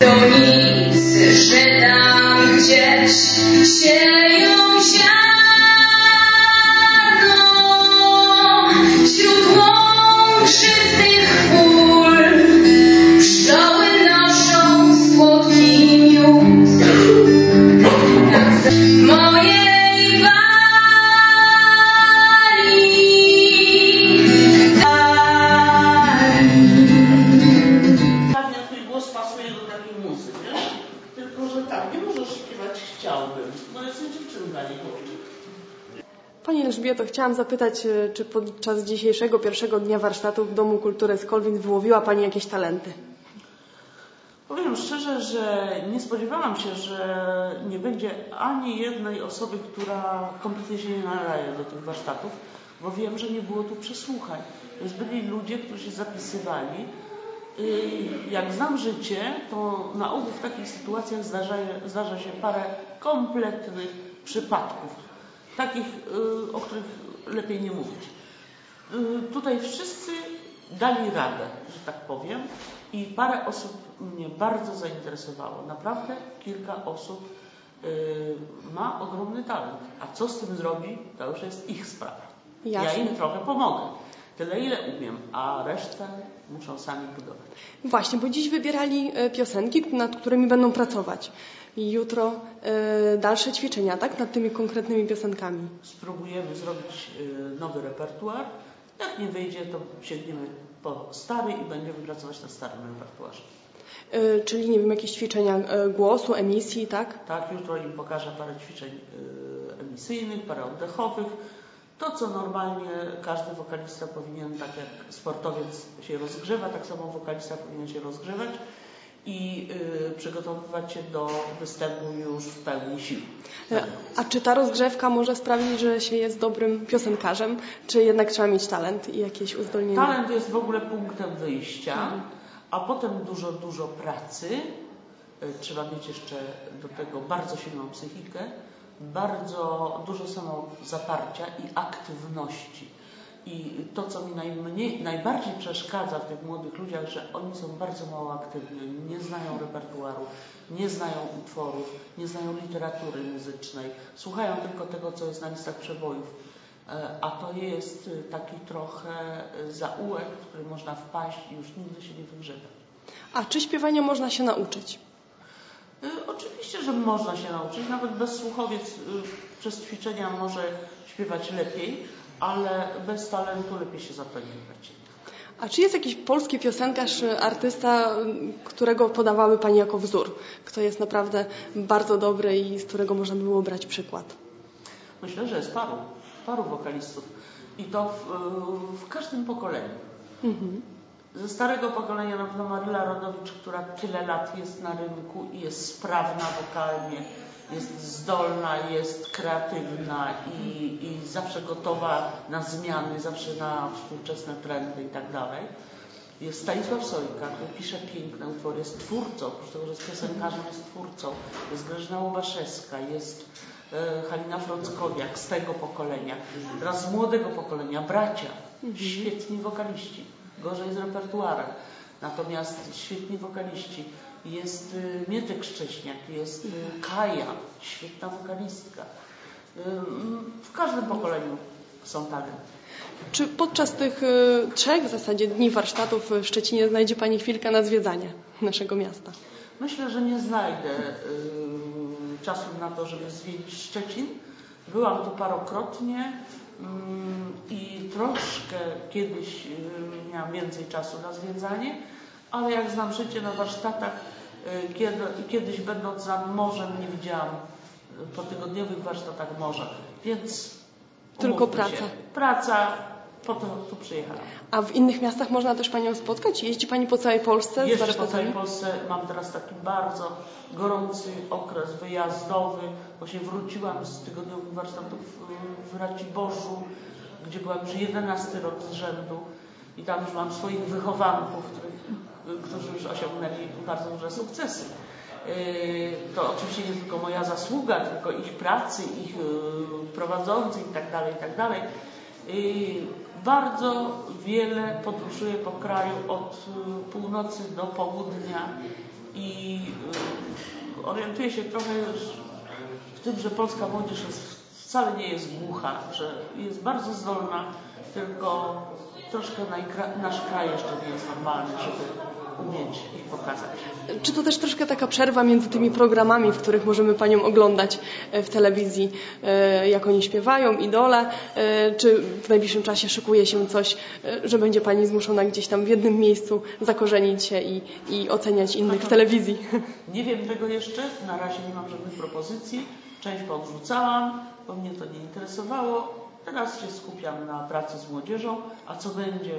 Donicy, że tam gdzieś sieją ziarno Tylko, że tak, nie możesz śpiewać chciałbym, bo jestem dziewczynka, nie chłopczyk. Pani Elżbieto, chciałam zapytać, e, czy podczas dzisiejszego pierwszego dnia warsztatów w Domu Kultury Skolwin wyłowiła Pani jakieś talenty? Powiem szczerze, że nie spodziewałam się, że nie będzie ani jednej osoby, która kompletnie się nie nadaje do tych warsztatów, bo wiem, że nie było tu przesłuchań. Więc byli ludzie, którzy się zapisywali. Jak znam życie, to na ogół w takich sytuacjach zdarza, zdarza się parę kompletnych przypadków. Takich, y, o których lepiej nie mówić. Y, Tutaj wszyscy dali radę, że tak powiem, i parę osób mnie bardzo zainteresowało. Naprawdę kilka osób y, ma ogromny talent, a co z tym zrobi, to już jest ich sprawa. Ja Jasne. im trochę pomogę. Tyle ile umiem, a resztę muszą sami budować. Właśnie, bo dziś wybierali e, piosenki, nad którymi będą pracować. I jutro e, dalsze ćwiczenia, tak? Nad tymi konkretnymi piosenkami. Spróbujemy zrobić y, nowy repertuar. Jak nie wyjdzie, to sięgniemy po stary i będziemy pracować na starym repertuarze. E, czyli, nie wiem, jakieś ćwiczenia e, głosu, emisji, tak? Tak, jutro im pokażę parę ćwiczeń emisyjnych, parę oddechowych. To, co normalnie każdy wokalista powinien, tak jak sportowiec się rozgrzewa, tak samo wokalista powinien się rozgrzewać i y, przygotowywać się do występu już w pełni sił. E, A czy ta rozgrzewka może sprawić, że się jest dobrym piosenkarzem, czy jednak trzeba mieć talent i jakieś uzdolnienie? Talent jest w ogóle punktem wyjścia, a potem dużo, dużo pracy. Y, Trzeba mieć jeszcze do tego bardzo silną psychikę, bardzo dużo samozaparcia i aktywności. I to, co mi najmniej, najbardziej przeszkadza w tych młodych ludziach, że oni są bardzo mało aktywni, nie znają repertuaru, nie znają utworów, nie znają literatury muzycznej, słuchają tylko tego, co jest na listach przebojów. E, A to jest y, taki trochę y, zaułek, w który można wpaść i już nigdy się nie wygrzebać. A czy śpiewania można się nauczyć? Y, Oczywiście, że można się nauczyć, nawet bezsłuchowiec y, przez ćwiczenia może śpiewać lepiej, ale bez talentu lepiej się za to nie brać. A czy jest jakiś polski piosenkarz, y, artysta, którego podawały Pani jako wzór? Kto jest naprawdę bardzo dobry i z którego można by było brać przykład? Myślę, że jest paru, paru wokalistów i to w, w każdym pokoleniu. Mhm. Ze starego pokolenia na pewno Maryla Rodowicz, która tyle lat jest na rynku i jest sprawna wokalnie, jest zdolna, jest kreatywna i, i zawsze gotowa na zmiany, zawsze na współczesne trendy i tak dalej. Jest Stanisław Sojka, który pisze piękne utwory, jest twórcą, oprócz tego, że jest piosenkarzem, jest twórcą. Jest Grażyna Łobaszewska, jest e, Halina Frąckowiak z tego pokolenia. Teraz z młodego pokolenia, bracia, świetni wokaliści, gorzej z repertuarem. Natomiast świetni wokaliści. Jest y, Mietek Szcześniak, jest y, Kaja, świetna wokalistka. Y, w każdym pokoleniu są talenty. Czy podczas tych trzech w zasadzie dni warsztatów w Szczecinie znajdzie Pani chwilkę na zwiedzanie naszego miasta? Myślę, że nie znajdę czasu na to, żeby zwiedzić Szczecin. Byłam tu parokrotnie mm, i troszkę kiedyś y, miałam więcej czasu na zwiedzanie, ale jak znam życie na warsztatach, y, kiedy, kiedyś będąc nad morzem nie widziałam y, po tygodniowych warsztatach morza, więc Tylko praca. Się. Praca, po to tu przyjechałam. A w innych miastach można też Panią spotkać? Jeździ Pani po całej Polsce Jeszcze po całej? Polsce mam teraz taki bardzo gorący okres wyjazdowy, się wróciłam z tygodniowych warsztatów w- Raciborzu, gdzie byłam już 11 rok z rzędu i tam już mam swoich wychowanków, których, którzy już osiągnęli bardzo duże sukcesy. Yy, To oczywiście nie tylko moja zasługa, tylko ich pracy, ich yy, prowadzących i tak Bardzo wiele podróżuję po kraju od y, północy do południa i y, orientuję się trochę w tym, że polska młodzież jest, wcale nie jest głucha, że jest bardzo zdolna, tylko troszkę nasz kraj jeszcze nie jest normalny, żeby umieć ich pokazać. Czy to też troszkę taka przerwa między tymi programami, w których możemy Panią oglądać e, w telewizji, e, jak oni śpiewają, idole? E, Czy w najbliższym czasie szykuje się coś, że będzie Pani zmuszona gdzieś tam w jednym miejscu zakorzenić się i, i oceniać innych w telewizji? Nie wiem tego jeszcze, na razie nie mam żadnych propozycji. Część podrzucałam, bo mnie to nie interesowało. Teraz się skupiam na pracy z młodzieżą, a co będzie,